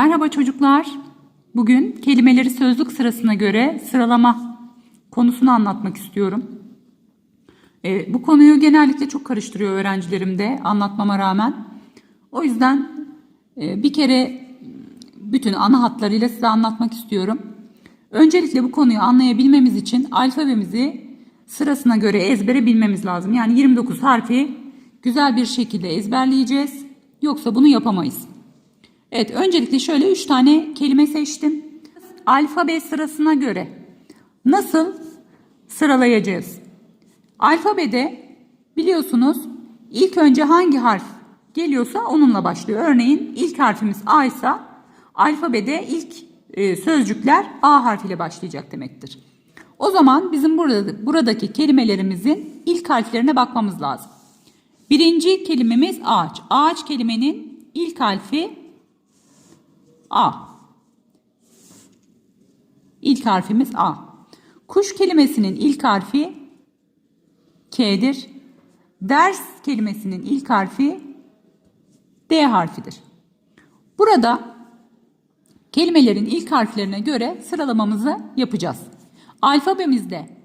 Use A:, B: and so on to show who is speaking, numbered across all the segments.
A: Merhaba çocuklar. Bugün kelimeleri sözlük sırasına göre sıralama konusunu anlatmak istiyorum. Ee, bu konuyu genellikle çok karıştırıyor öğrencilerim de anlatmama rağmen. O yüzden e, bir kere bütün ana hatlarıyla size anlatmak istiyorum. Öncelikle bu konuyu anlayabilmemiz için alfabemizi sırasına göre ezbere bilmemiz lazım. Yani 29 harfi güzel bir şekilde ezberleyeceğiz. Yoksa bunu yapamayız. Evet, öncelikle şöyle üç tane kelime seçtim. Alfabe sırasına göre nasıl sıralayacağız? Alfabede biliyorsunuz ilk önce hangi harf geliyorsa onunla başlıyor. Örneğin ilk harfimiz A ise alfabede ilk e, sözcükler A harfiyle başlayacak demektir. O zaman bizim burada buradaki kelimelerimizin ilk harflerine bakmamız lazım. Birinci kelimemiz ağaç. Ağaç kelimenin ilk harfi A. İlk harfimiz A. Kuş kelimesinin ilk harfi K'dir. Ders kelimesinin ilk harfi D harfidir. Burada kelimelerin ilk harflerine göre sıralamamızı yapacağız. Alfabemizde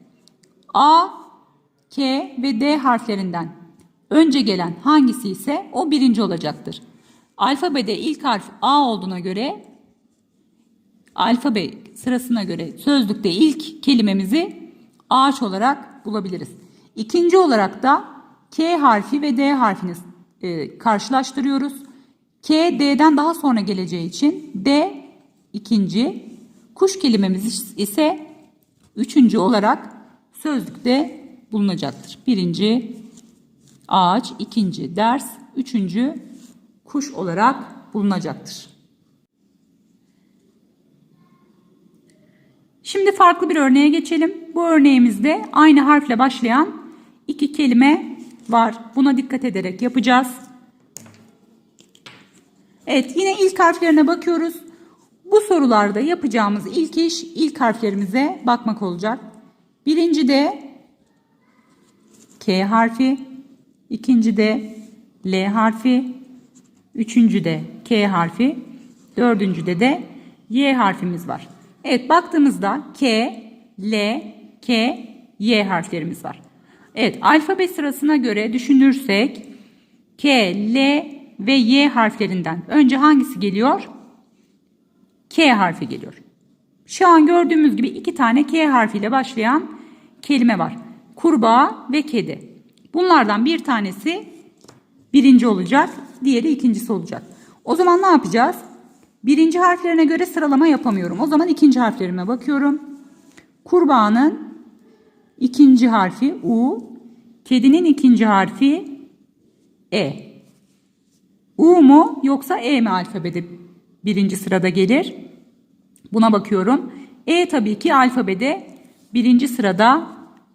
A: A, K ve D harflerinden önce gelen hangisi ise o birinci olacaktır. Alfabede ilk harf A olduğuna göre alfabe sırasına göre sözlükte ilk kelimemizi ağaç olarak bulabiliriz. İkinci olarak da K harfi ve D harfini e, karşılaştırıyoruz. K D'den daha sonra geleceği için D ikinci, kuş kelimemiz ise üçüncü olarak sözlükte bulunacaktır. Birinci ağaç, ikinci ders, üçüncü kuş olarak bulunacaktır. Şimdi farklı bir örneğe geçelim. Bu örneğimizde aynı harfle başlayan iki kelime var. Buna dikkat ederek yapacağız. Evet yine ilk harflerine bakıyoruz. Bu sorularda yapacağımız ilk iş ilk harflerimize bakmak olacak. Birinci de K harfi, ikinci de L harfi, üçüncü de K harfi, dördüncüde de Y harfimiz var. Evet baktığımızda K, L, K, Y harflerimiz var. Evet alfabe sırasına göre düşünürsek K, L ve Y harflerinden önce hangisi geliyor? K harfi geliyor. Şu an gördüğümüz gibi iki tane K harfiyle başlayan kelime var. Kurbağa ve kedi. Bunlardan bir tanesi birinci olacak, diğeri ikincisi olacak. O zaman ne yapacağız? Birinci harflerine göre sıralama yapamıyorum. O zaman ikinci harflerime bakıyorum. Kurbağanın ikinci harfi U, kedinin ikinci harfi E. U mu yoksa E mi alfabede birinci sırada gelir? Buna bakıyorum. E tabii ki alfabede birinci sırada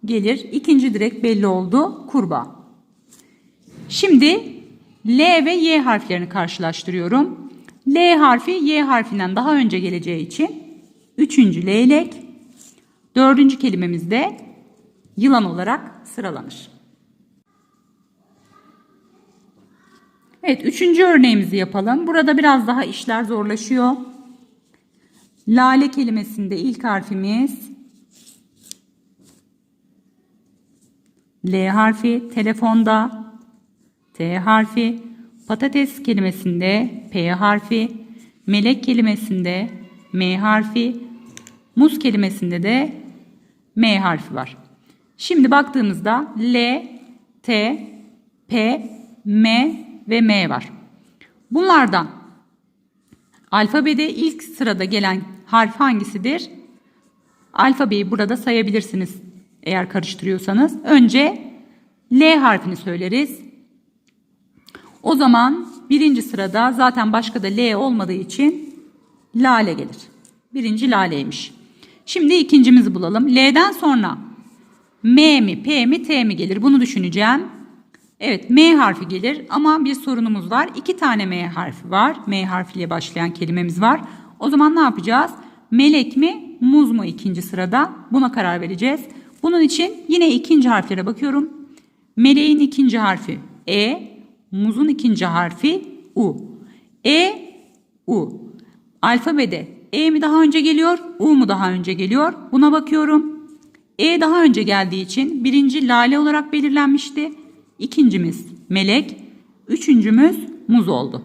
A: gelir. İkinci direkt belli oldu. Kurbağa. Şimdi L ve Y harflerini karşılaştırıyorum. L harfi Y harfinden daha önce geleceği için üçüncü leylek, dördüncü kelimemiz de yılan olarak sıralanır. Evet, üçüncü örneğimizi yapalım. Burada biraz daha işler zorlaşıyor. Lale kelimesinde ilk harfimiz L harfi, telefonda T harfi, patates kelimesinde P harfi, melek kelimesinde M harfi, muz kelimesinde de M harfi var. Şimdi baktığımızda L, T, P, M ve M var. Bunlardan alfabede ilk sırada gelen harf hangisidir? Alfabeyi burada sayabilirsiniz eğer karıştırıyorsanız. Önce L harfini söyleriz. O zaman birinci sırada zaten başka da L olmadığı için lale gelir. Birinci laleymiş. Şimdi ikincimizi bulalım. L'den sonra M mi, P mi, T mi gelir? Bunu düşüneceğim. Evet M harfi gelir ama bir sorunumuz var. İki tane M harfi var. M harfiyle başlayan kelimemiz var. O zaman ne yapacağız? Melek mi, muz mu ikinci sırada? Buna karar vereceğiz. Bunun için yine ikinci harflere bakıyorum. Meleğin ikinci harfi E, muzun ikinci harfi U. E, U. Alfabede E mi daha önce geliyor, U mu daha önce geliyor? Buna bakıyorum. E daha önce geldiği için birinci lale olarak belirlenmişti. İkincimiz melek, üçüncümüz muz oldu.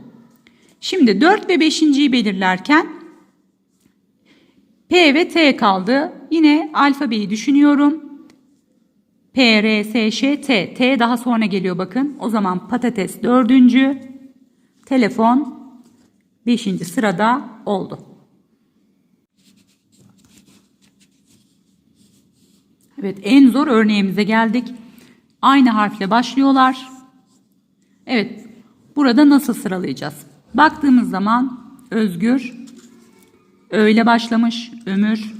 A: Şimdi 4 ve 5.yi belirlerken P ve T kaldı. Yine alfabeyi düşünüyorum. P, R, S, Ş, T. T daha sonra geliyor bakın. O zaman patates dördüncü. Telefon beşinci sırada oldu. Evet en zor örneğimize geldik. Aynı harfle başlıyorlar. Evet burada nasıl sıralayacağız? Baktığımız zaman Özgür, Ö ile başlamış, Ömür,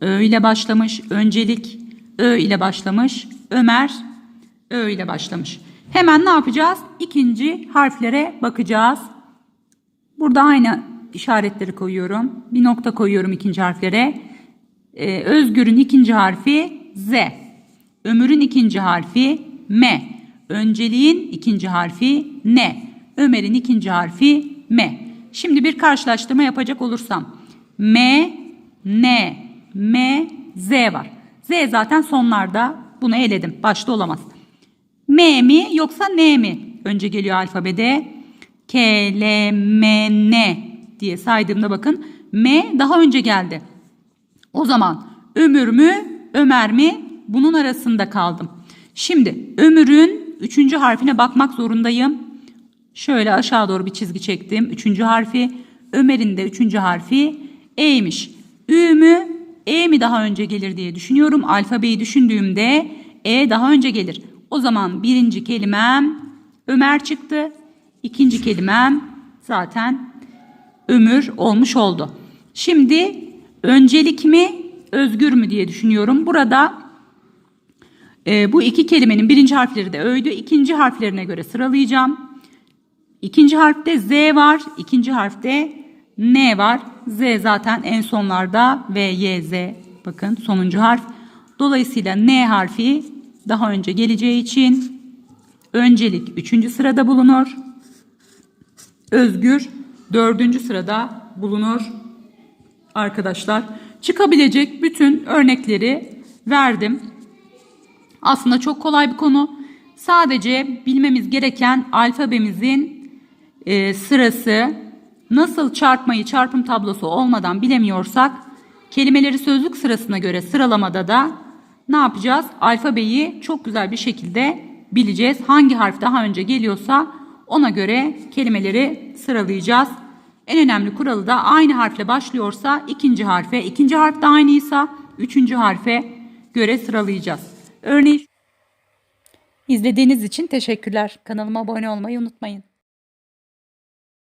A: Ö ile başlamış, Öncelik, Ö ile başlamış, Ömer, Ö ile başlamış. Hemen ne yapacağız? İkinci harflere bakacağız. Burada aynı işaretleri koyuyorum. Bir nokta koyuyorum ikinci harflere. Ee, Özgür'ün ikinci harfi Z. Ömür'ün ikinci harfi M. Önceliğin ikinci harfi N. Ömer'in ikinci harfi M. Şimdi bir karşılaştırma yapacak olursam. M, N, M, Z var. Z zaten sonlarda. Bunu eledim. Başta olamaz. M mi yoksa N mi? Önce geliyor alfabede. K, L, M, N diye saydığımda bakın. M daha önce geldi. O zaman ömür mü, Ömer mi? Bunun arasında kaldım. Şimdi ömürün üçüncü harfine bakmak zorundayım. Şöyle aşağı doğru bir çizgi çektim. Üçüncü harfi. Ömer'in de üçüncü harfi E'ymiş. Ü mü, E mi daha önce gelir diye düşünüyorum. Alfabeyi düşündüğümde E daha önce gelir. O zaman birinci kelimem Ömer çıktı. İkinci kelimem zaten ömür olmuş oldu. Şimdi öncelik mi, özgür mü diye düşünüyorum. Burada e, bu iki kelimenin birinci harfleri de öydü. İkinci harflerine göre sıralayacağım. İkinci harfte Z var. ikinci harfte N var. Z zaten en sonlarda V, Y, Z. Bakın sonuncu harf. Dolayısıyla N harfi daha önce geleceği için öncelik üçüncü sırada bulunur. Özgür dördüncü sırada bulunur. Arkadaşlar çıkabilecek bütün örnekleri verdim. Aslında çok kolay bir konu. Sadece bilmemiz gereken alfabemizin e, sırası nasıl çarpmayı çarpım tablosu olmadan bilemiyorsak kelimeleri sözlük sırasına göre sıralamada da ne yapacağız? Alfabeyi çok güzel bir şekilde bileceğiz. Hangi harf daha önce geliyorsa ona göre kelimeleri sıralayacağız. En önemli kuralı da aynı harfle başlıyorsa ikinci harfe, ikinci harf de aynıysa üçüncü harfe göre sıralayacağız. Örneğin İzlediğiniz için teşekkürler. Kanalıma abone olmayı unutmayın.